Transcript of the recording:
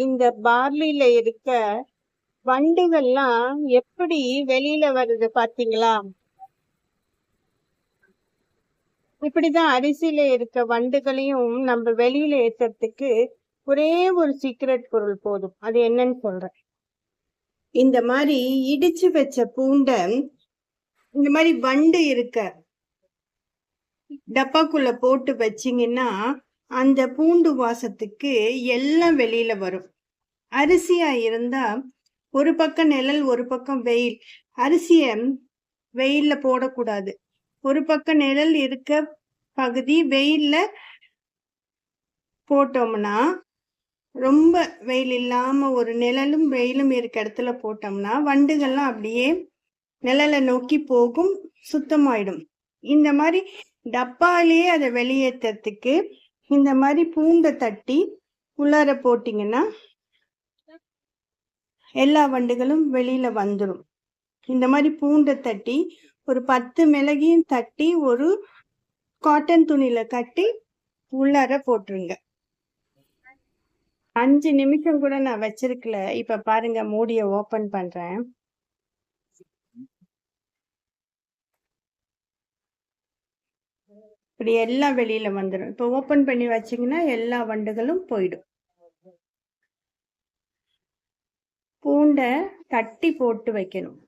இந்த பார்லியில இருக்க வண்டுகள்லாம் எப்படி வெளியில வருது பாத்தீங்களா? இப்படிதான் அரிசியில இருக்க வண்டுகளையும் நம்ம வெளியில ஏத்துறதுக்கு ஒரே ஒரு சீக்ரெட் பொருள் போதும். அது என்னன்னு சொல்றேன். இந்த மாதிரி இடிச்சு வச்ச பூண்டை இந்த மாதிரி வண்டு இருக்க டப்பாக்குள்ள போட்டு வச்சீங்கன்னா அந்த பூண்டு வாசத்துக்கு எல்லாம் வெளியில வரும். அரிசியா இருந்தா ஒரு பக்கம் நிழல் ஒரு பக்கம் வெயில். அரிசிய வெயில்ல போடக்கூடாது. ஒரு பக்கம் நிழல் இருக்க பகுதி வெயில்ல போட்டோம்னா ரொம்ப வெயில் இல்லாம ஒரு நிழலும் வெயிலும் இருக்க இடத்துல போட்டோம்னா வண்டுகள்லாம் அப்படியே நிழலை நோக்கி போகும் சுத்தமாயிடும். இந்த மாதிரி டப்பாலேயே அதை வெளியேற்றத்துக்கு இந்த மாதிரி பூண்டை தட்டி உள்ளார போட்டிங்கன்னா எல்லா வண்டுகளும் வெளியில் வந்துடும் இந்த மாதிரி பூண்டை தட்டி ஒரு பத்து மிளகையும் தட்டி ஒரு காட்டன் துணியில் கட்டி உள்ளார போட்டுருங்க. அஞ்சு நிமிஷம் கூட நான் வச்சிருக்கல. இப்ப பாருங்க மூடிய ஓபன் பண்றேன். இப்படி எல்லாம் வெளியில வந்துடும் இப்போ ஓபன் பண்ணி வச்சீங்கன்னா எல்லா வண்டுகளும் போயிடும். பூண்டை தட்டி போட்டு வைக்கணும்.